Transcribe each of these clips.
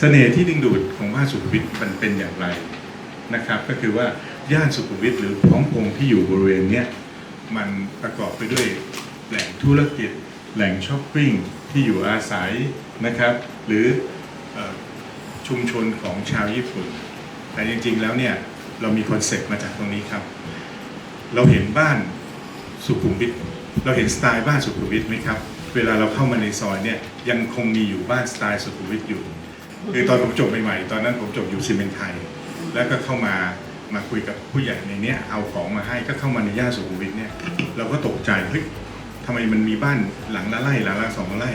เสน่ห์ที่ดึงดูดของบ้านสุขุมวิทมันเป็นอย่างไรนะครับ ก็คือว่าย่านสุขุมวิทหรือท้องพงที่อยู่บริเวณเนี้ยมันประกอบไปด้วยแหล่งธุรกิจ แหล่งช้อปปิ้งที่อยู่อาศัยนะครับ หรืออชุมชนของชาวญี่ปุ่น แต่จริงๆแล้วเนี่ยเรามีคอนเซ็ปต์มาจากตรงนี้ครับ เราเห็นบ้านสุขุมวิทเราเห็นสไตล์บ้านสุขุมวิทไหมครับ เวลาเราเข้ามาในซอยเนี่ยยังคงมีอยู่บ้านสไตล์สุขุมวิทอยู่ คือตอนผมจบใหม่ๆตอนนั้นผมจบอยู่ซีเมนไทย แล้วก็เข้ามามาคุยกับผู้ใหญ่ในเนี้ยเอาของมาให้ก็เข้ามาในย่านสุขุมวิทเนี่ยเราก็ตกใจเฮ้ยทำไมมันมีบ้านหลังละไร่หลังละสองไร่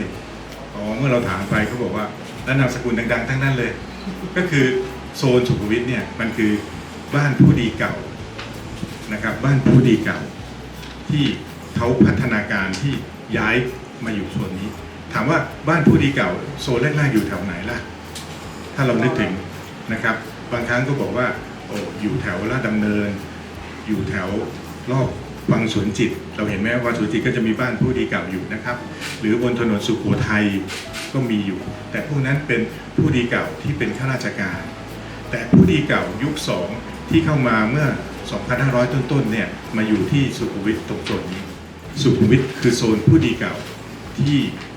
อ๋อเมื่อเราถามไปเขาบอกว่าแล้วนามสกุลดังๆทั้งนั้นเลย ก็คือโซนสุขุมวิทเนี่ยมันคือบ้านผู้ดีเก่านะครับบ้านผู้ดีเก่า ที่เขาพัฒนาการที่ย้ายมาอยู่โซนนี้ ถามว่าบ้านผู้ดีเก่า โซนแรกๆอยู่แถวไหนล่ะ ถ้าเรานึกถึงนะครับ บางครั้งก็บอกว่าโอ้อยู่แถวลาดดำเนิน อยู่แถวรอบวังสวนจิต เราเห็นไหมว่าวังสวนจิตก็จะมีบ้านผู้ดีเก่าอยู่นะครับ หรือบนถนนสุขโขทัยก็มีอยู่ แต่พวกนั้นเป็นผู้ดีเก่าที่เป็นข้าราชการ แต่ผู้ดีเก่ายุคสองที่เข้ามาเมื่อ 2,500 ต้นๆเนี่ยมาอยู่ที่สุขุมวิทตรงโซนนี้สุขุมวิทคือโซนผู้ดีเก่าที่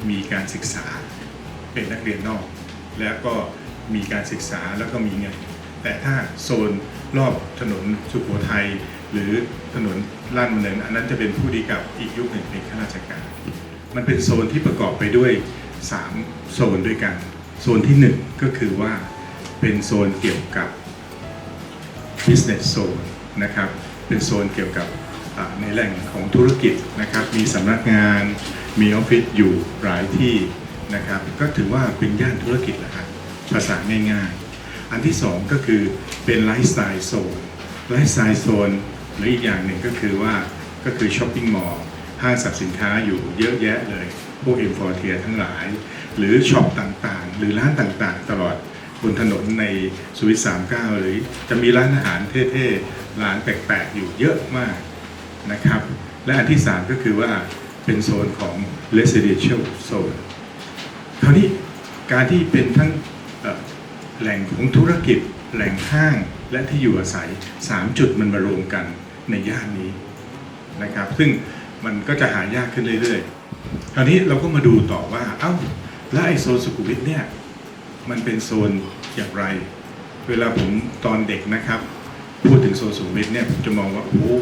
มีการศึกษาเป็นนักเรียนนอก แล้วก็ มีการศึกษาแล้วก็มีเงิน แต่ถ้าโซนรอบถนนสุขโขทัยหรือถนนลาดดำเนินอันนั้นจะเป็นผู้ดีก่าอีกยุคหนึ่งเป็นข้าราชการ มันเป็นโซนที่ประกอบไปด้วย 3 โซนด้วยกัน โซนที่ 1 ก็คือว่าเป็นโซนเกี่ยวกับ business zone นะครับเป็นโซนเกี่ยวกับในแหล่งของธุรกิจนะครับ มีสำนักงาน มีออฟฟิศอยู่หลายที่นะครับ ก็ถือว่าเป็นย่านธุรกิจแหละครับ ภาษาง่ายๆ อันที่สองก็คือเป็นไลฟ์สไตล์โซน ไลฟ์สไตล์โซนหรืออีกอย่างหนึ่งก็คือว่าก็คือช้อปปิ้งมอลล์ห้างสรรพสินค้าอยู่เยอะแยะเลย พวกเอ็มฟอร์เทียทั้งหลาย หรือช็อปต่างๆ หรือร้านต่างๆ ตลอดบนถนนในสวิตสามเก้าหรือจะมีร้านอาหารเท่ๆ ร้านแปลกๆ อยู่เยอะมากนะครับ และอันที่สามก็คือว่าเป็นโซนของ residential zone คราวนี้การที่เป็นทั้ง แหล่งของธุรกิจ แหล่งห้างและที่อยู่อาศัย 3 จุดมันมารวมกันในย่านนี้นะครับ ซึ่งมันก็จะหายากขึ้นเรื่อยๆ คราวนี้เราก็มาดูต่อว่า เอ้า แล้วไอโซนสุขุมวิทเนี่ย มันเป็นโซนอย่างไร เวลาผมตอนเด็กนะครับ พูดถึงโซนสุขุมวิทเนี่ยผมจะมองว่า โอ้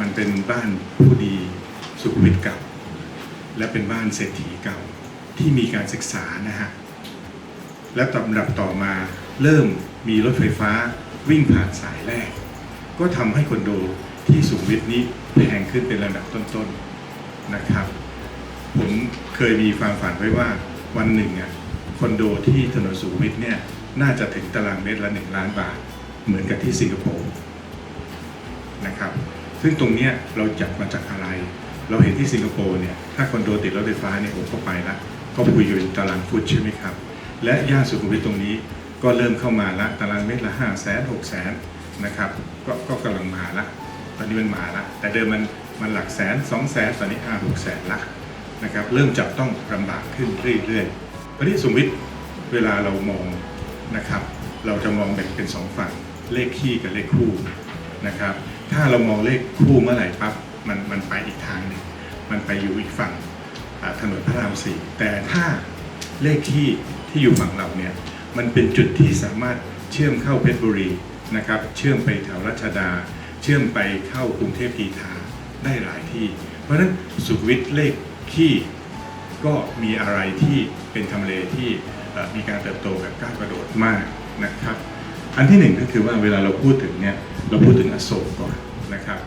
มันเป็นบ้านผู้ดีสุขุมวิทเก่า และเป็นบ้านเศรษฐีเก่าที่มีการศึกษานะฮะ และตำรับต่อมาเริ่มมีรถไฟฟ้าวิ่งผ่านสายแรก ก็ทำให้คอนโดที่สุขมวิทนี้แพงขึ้นเป็นระดับต้นๆนะครับ ผมเคยมีความฝันไว้ว่าวันหนึ่งอะคอนโดที่ถนนสุขมวิทเนี่ยน่าจะถึงตารางเมตรละหนึ่งล้านบาท เหมือนกับที่สิงคโปร์นะครับ ซึ่งตรงเนี้ยเราจับมาจากอะไร เราเห็นที่สิงคโปร์เนี่ยถ้าคอนโดติดรถไฟฟ้าเนี่ยผมก็ไปละก็คุยอยู่ตารางฟุตใช่ไหมครับ และย่านสุขุมวิทตรงนี้ก็เริ่มเข้ามาละตารางเมตรละห้าแสนหกแสนนะครับก็ก็กำลังมาละตอนนี้มันมาละแต่เดิมมันมันหลักแสนสองแสนตอนนี้ห้าหกแสนละนะครับเริ่มจับต้องลำบากขึ้นเรื่อยๆตอนนี้สุขุมวิทเวลาเรามองนะครับเราจะมองแบ่งเป็นสองฝั่งเลขคี่กับเลขคู่นะครับถ้าเรามองเลขคู่เมื่อไหร่ปั๊บมันมันไปอีกทางหนึ่งมันไปอยู่อีกฝั่งถนนพระรามสี่แต่ถ้าเลขที่ ที่อยู่ฝั่งเราเนี่ยมันเป็นจุดที่สามารถเชื่อมเข้าเพชรบุรีนะครับเชื่อมไปแถวรัชดา เชื่อมไปเข้ากรุงเทพกีทาได้หลายที่ เพราะฉะนั้นสุขวิทเลขขี้ก็มีอะไรที่เป็นทำเลที่มีการเติบโตแบบก้าวกระโดดมากนะครับอันที่หนึ่งก็คือว่าเวลาเราพูดถึงเนี่ยเราพูดถึงอโศกก่อนนะครับ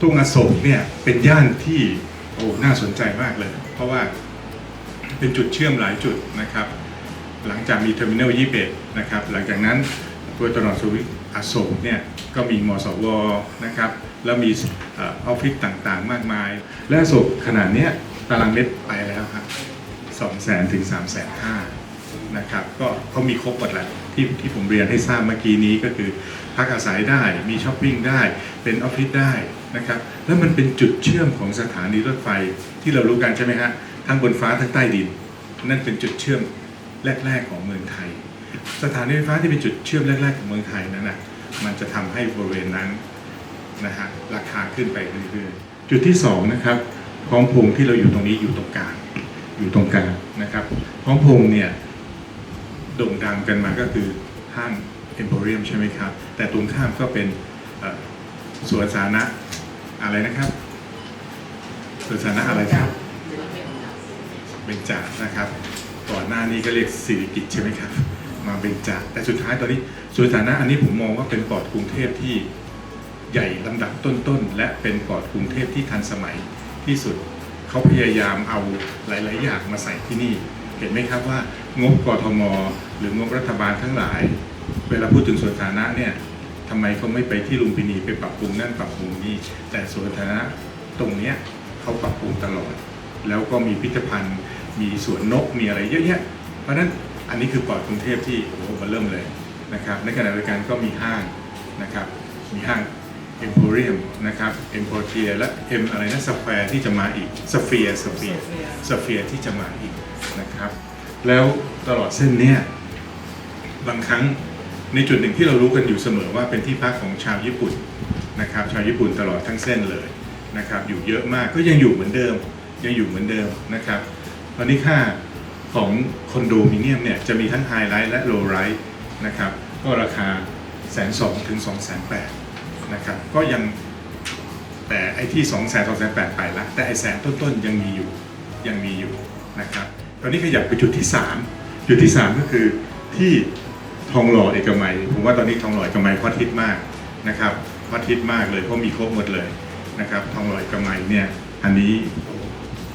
ตรงอโศกเนี่ยเป็นย่านที่โอ้น่าสนใจมากเลย เพราะว่าเป็นจุดเชื่อมหลายจุดนะครับ หลังจากมีเทอร์มินอล21นะครับหลังจากนั้นตัวตลอดสวิตอโศกเนี่ยก็มีมสวนะครับแล้วมีออฟฟิศต่างๆ มากมาย และอโศกขนาดเนี้ยตารางเมตรไปแล้วครับ2 0 0 0 0 0ถึง3 5 0 0 0นะครับก็เขามีครบหมดแหละที่ที่ผมเรียนให้ทราบเมื่อกี้นี้ก็คือพักอาศัยได้มีช้อปปิ้งได้เป็นออฟฟิศได้นะครับแล้วมันเป็นจุดเชื่อมของสถานีรถไฟที่เรารู้กันใช่ไหมฮะทั้งบนฟ้าทั้งใต้ดิน นั่นเป็นจุดเชื่อม แรก ๆ ของเมืองไทย สถานีไฟฟ้าที่เป็นจุดเชื่อมแรก ๆ ของเมืองไทยนั้นนะมันจะทำให้บริเวณนั้นนะฮะราคาขึ้นไปเรื่อยๆจุดที่สองนะครับพร้อมพงที่เราอยู่ตรงนี้อยู่ตรงกลางอยู่ตรงกลางนะครับพร้อมพงเนี่ยโด่งดังกันมาก็คือห้างเอ็มโพเรียมใช่ไหมครับ แต่ตรงข้ามก็เป็นอ่อสวนสาธารณะอะไรนะครับสวนสาธารณะอะไรครับเบญจานะครับ ก่อนหน้านี้ก็เรียกสิริกิจใช่ไหมครับ มาเบญจาแต่สุดท้ายตอนนี้ส่วนฐานะอันนี้ผมมองว่าเป็นปอดกรุงเทพที่ใหญ่ลำดับต้นๆ และเป็นปอดกรุงเทพที่ทันสมัยที่สุด เขาพยายามเอาหลาย ๆ อย่างมาใส่ที่นี่ เห็นไหมครับว่างบกทม หรืองบรัฐบาลทั้งหลาย เวลาพูดถึงส่วนฐานะเนี่ยทำไมเขาไม่ไปที่ลุมพินีไปปรับปรุงนั่นปรับปรุงนี่แต่ส่วนฐานะตรงเนี้ยเขาปรับปรุงตลอด แล้วก็มีพิพิธภัณฑ์ มีสวนนกมีอะไรเยอะแยะเพราะนั้นอันนี้คือปอดกรุงเทพที่โอ้โหมันเริ่มเลยนะครับในขณะเดียวกันก็มีห้างนะครับมีห้างเอ็มโพเรียมนะครับเอ็มโพเทียและเอ็มอะไรนะสแควร์ที่จะมาอีกสเฟียสเฟียสเฟียที่จะมาอีกนะครับ แล้วตลอดเส้นเนี้ยบางครั้งในจุดหนึ่งที่เรารู้กันอยู่เสมอว่าเป็นที่พักของชาวญี่ปุ่นนะครับชาวญี่ปุ่นตลอดทั้งเส้นเลยนะครับอยู่เยอะมากก็ยังอยู่เหมือนเดิมยังอยู่เหมือนเดิมนะครับ ตอนนี้ค่าของคอนโดมิเนียมเนี่ยจะมีทั้งไฮไลท์และโลไ i ท์นะครับก็ราคาแสนสองถึงสองแสนแปดนะครับก็ยังแต่ไอ้ที่สองแสนสองแสนแปดไปละแต่ไอ้แสนต้นๆยังมีอยู่ยังมีอยู่นะครับตอนนี้ขยับไปจุดที่สามจุดที่สามก็คือที่ทองหล่อเอกมัยผมว่าตอนนี้ทองหล่อเอกมัยฮอตฮิตมากนะครับฮอตฮิตมากเลยเพราะมีครบหมดเลยนะครับทองหล่อเอกมัยเนี่ยอันนี้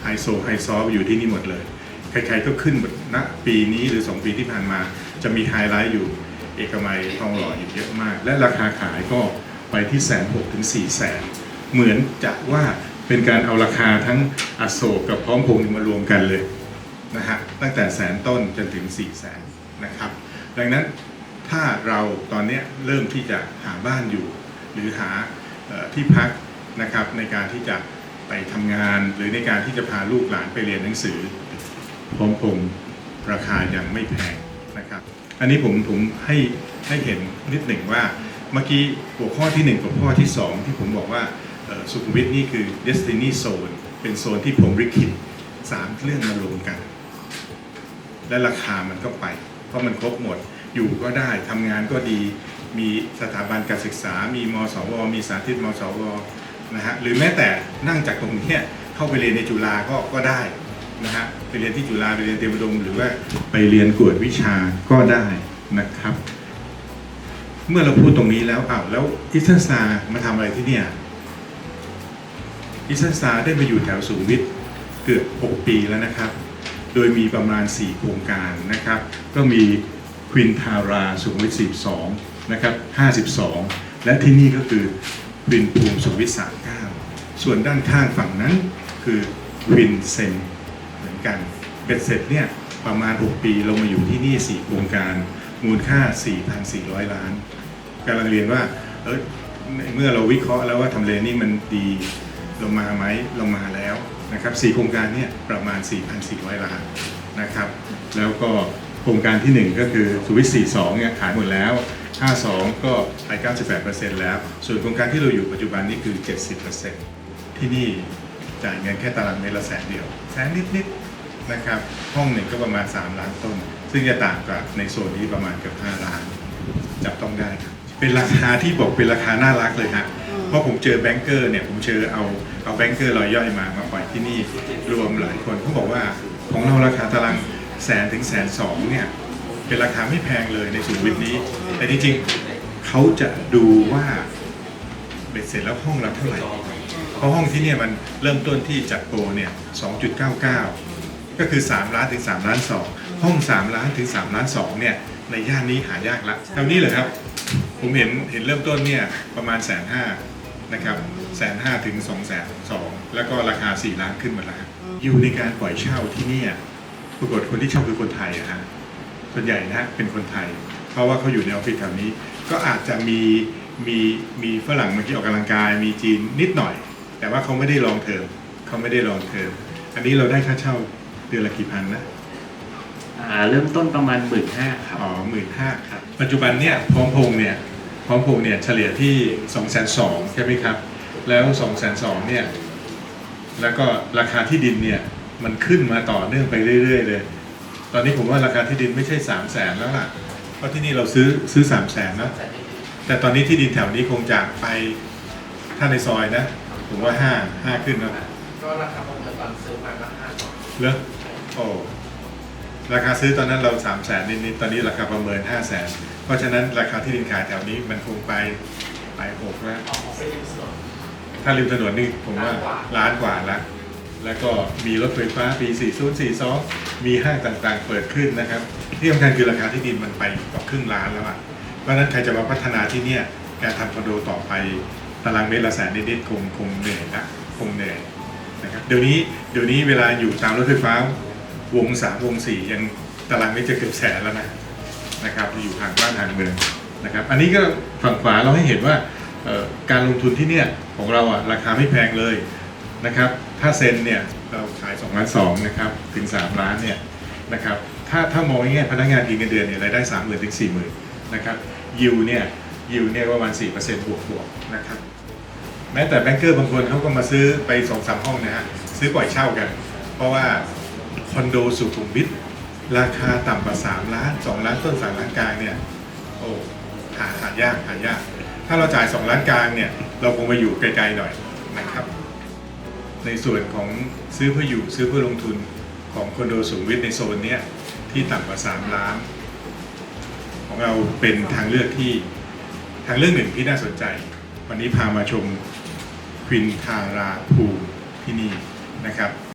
ไฮโซไฮซอฟอยู่ที่นี่หมดเลย ใครๆก็ขึ้นหมดณปีนี้หรือ 2 ปีที่ผ่านมา จะมีไฮไลท์อยู่เอกมัยทองหล่ออยู่เยอะมาก และราคาขายก็ไปที่แสนหกถึงสี่แสนเหมือนจะว่าเป็นการเอาราคาทั้งอโศกกับพร้อมพงษ์มารวมกันเลยนะฮะตั้งแต่แสนต้นจนถึง4ี่แสนนะครับดังนั้นถ้าเราตอนนี้เริ่มที่จะหาบ้านอยู่ หรือหาออที่พักนะครับในการที่จะ ไปทำงาน หรือในการที่จะพาลูกหลานไปเรียนหนังสือพร้อมพงราคายังไม่แพงนะครับ อันนี้ผมผมให้ให้เห็นนิดหนึ่งว่าเมื่อกี้หัวข้อที่หนึ่งกับข้อที่สองที่ผมบอกว่าสุขุมวิทนี่คือ destiny zone เป็นโซนที่ผมริคิดสามเรื่องมารวมกัน และราคามันก็ไป เพราะมันครบหมดอยู่ก็ได้ทำงานก็ดีมีสถาบันการศึกษา มีมสว มีสาธิตมสว นะฮะหรือแม้แต่นั่งจากตรงนี้เข้าไปเรียนในจุฬาก็ก็ได้นะฮะไปเรียนที่จุฬาไปเรียนเตรียมอุดมหรือว่าไปเรียนกวดวิชาก็ได้นะครับ เมื่อเราพูดตรงนี้แล้วอ้าวแล้วอิสตันซามาทำอะไรที่เนี่ยอิสตันซาได้มาอยู่แถวสุขวิทเกือบ 6 ปีแล้วนะครับ โดยมีประมาณ 4 โครงการนะครับ ก็มีควินทาราสุขวิท42นะครับ 52 และที่นี่ก็คือควินภูมิสุขวิท39 ส่วนด้านข้างฝั่งนั้นคือวินเซนเหมือนกันเป็นเสร็จเนี่ยประมาณ 6 ปีเรามาอยู่ที่นี่ 4 โครงการมูลค่า 4,400 ล้านกำลังเรียนว่าเออเมื่อเราวิเคราะห์แล้วว่าทำเลนี่มันดีเรามาไหมเรามาแล้วนะครับสี่โครงการเนี่ยประมาณ 4,400 ล้านนะครับแล้วก็โครงการที่ 1 ก็คือสวิต42เนี่ยขายหมดแล้ว 52 ก็ไป 98%แล้ว ส่วนโครงการที่เราอยู่ปัจจุบันนี้คือ 70% ที่นี่จ่ายเงินแค่ตารางเมตรละแสนเดียว แสนนิดๆนะครับ ห้องหนึ่งก็ประมาณ 3 ล้านต้น ซึ่งจะต่างกับในโซนนี้ประมาณเกือบ5ล้าน จับต้องได้ครับ เป็นราคาที่บอกเป็นราคาน่ารักเลยฮะเพราะผมเจอแบงก์เกอร์เนี่ยผมเจอเอาเอาแบงก์เกอร์รอยย่อยมามาปล่อยที่นี่รวมหลายคนเขาบอกว่าของเราราคาตารางแสนถึงแสนสองเนี่ยเป็นราคาไม่แพงเลยในสุขุมวิทนี้ แต่จริงๆเขาจะดูว่าเบ็ดเสร็จแล้วห้องละเท่าไหร่ เพราะห้องที่เนี่ยมันเริ่มต้นที่จัดโปรเนี่ย2.99 ก็คือ 3 ล้านถึง3ล้าน2ห้อง 3 ล้านถึง3ล้าน2เนี่ยในย่านนี้หายากละเท่านี้เหรอครับ ผมเห็นเห็นเริ่มต้นเนี่ยประมาณแสนห้านะครับแสนห้าถึงสองแสนสองแล้วก็ราคา 4 ล้านขึ้นมาแล้วอยู่ในการปล่อยเช่าที่เนี่ยปรากฏคนที่เช่าคือคนไทยอะฮะส่วนใหญ่นะฮะเป็นคนไทย เพราะว่าเขาอยู่ในออฟฟิศแถวนี้ ก็อาจจะมีมีมีฝรั่งเมื่อกี้ออกกำลังกาย มีจีนนิดหน่อย แต่ว่าเขาไม่ได้ลองเทอมเขาไม่ได้ลองเทอมอันนี้เราได้ค่าเช่าเดือนละกี่พันนะอ่าเริ่มต้นประมาณหมื่นห้าครับ อ๋อหมื่นห้าครับ ปัจจุบันเนี่ยพร้อมพงษ์เนี่ยพร้อมพงษ์เนี่ยเฉลี่ยที่2องแสนสองใช่ไหมครับ แล้ว2องแสนสองเนี่ยแล้วก็ราคาที่ดินเนี่ยมันขึ้นมาต่อเนื่องไปเรื่อย ๆ เลย ตอนนี้ผมว่าราคาที่ดินไม่ใช่3ามแสนแล้วล่ะ เพราะที่นี่เราซื้อซื้อ3ามแสนแล้วแต่ตอนนี้ที่ดินแถวนี้คงจะไปถ้าในซอยนะ ผมว่าห้าห้าขึ้นแล้วก็ราคาประเมินตอนซื้อมาก็ห้าสองเลิกโอ้ราคาซื้อตอนนั้นเรา3ามแสนนิดๆตอนนี้ราคาประเมิน5้าแสนเพราะฉะนั้นราคาที่ดินขายแถวนี้มันคงไปไปหกแล้วออกของไปริมถนนถ้าริมถนนนี่ผมว่าล้าล้านนกกว่าว่าละแล้วก็มีรถไฟฟ้าปี 4042 มีห้างต่างๆ เปิดขึ้นนะครับ ที่สำคัญคือราคาที่ดินมันไปกว่าครึ่งล้านแล้วอะเพราะฉะนั้นใครจะมาพัฒนาที่เนี่ย การทำคอนโดต่อไป ตารางเมตรละแสนนิดๆคงคงเหนื่อยนะคงเหนื่อยนะครับเดี๋ยวนี้เดี๋ยวนี้เวลาอยู่ตามรถไฟฟ้าวงสามวงสี่ยังตารางเมตรจะเกือบแสนแล้วนะนะครับอยู่ห่างบ้านห่างเมืองนะครับอันนี้ก็ฝั่งขวาเราให้เห็นว่าการลงทุนที่เนี่ยของเราอะราคาไม่แพงเลยนะครับถ้าเซ็นเนี่ยเราขาย2ล้าน2นะครับถึง 3 ล้านเนี่ยนะครับถ้าถ้ามองง่ายๆพนักงานกินเงินเดือนเนี่ยรายได้ 3 0,000 ถึง 40,000นะครับยิวเนี่ย ยิวเนี่ยประมาณ 4%บวกบวกๆนะครับ แม้แต่แบงก์เกอร์บางคนเขาก็มาซื้อไป2องสามห้องนะฮะ ซื้อปล่อยเช่ากัน เพราะว่าคอนโดสุขุมวิทราคาต่ำกว่า 3 ล้าน 2 ล้านต้น 3 ล้านกลางเนี่ย โอ้หาหายากหายาก ถ้าเราจ่าย 2 ล้านกลางเนี่ย เราคงมาอยู่ไกลๆหน่อยนะครับ ในส่วนของซื้อเพื่ออยู่ซื้อเพื่อลงทุนของคอนโดสูงวิทในโซนเนี้ยที่ต่ำกว่า 3 ล้าน ของเราเป็นทางเลือกที่ ทางเรื่องหนึ่งที่น่าสนใจ วันนี้พามาชมควินทาราภูที่นี่นะครับ